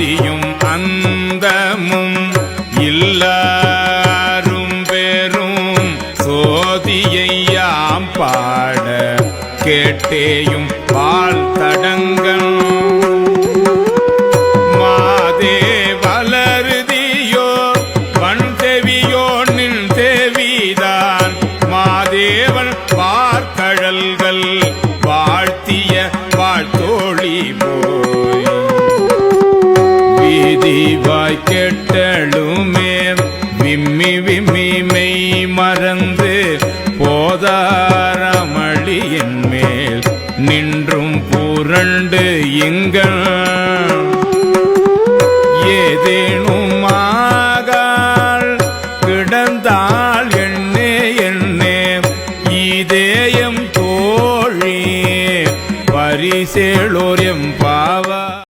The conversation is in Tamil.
ஆதியும் அந்தமும் இல்லாரும் பெரும் சோதியையாம் பாட கேட்டேயும் பால் தடங்கள் மாதே வளருதியோ வன் தேவியோ நின் தேவிதான். மாதேவன் பார்க்கழல்கள் வாழ்த்திய வாழ்த்தோழி போ சீவாய் கேட்டழுமே விம்மி விம்மி மெய் மறந்து போதாரமளியின் மேல் நின்றும் புரண்டு எங்கள். ஏதேனும் ஆகால் கிடந்தால் எண்ணே எண்ணே இதேயம் தோழி பரிசேளோர் எம் பாவா.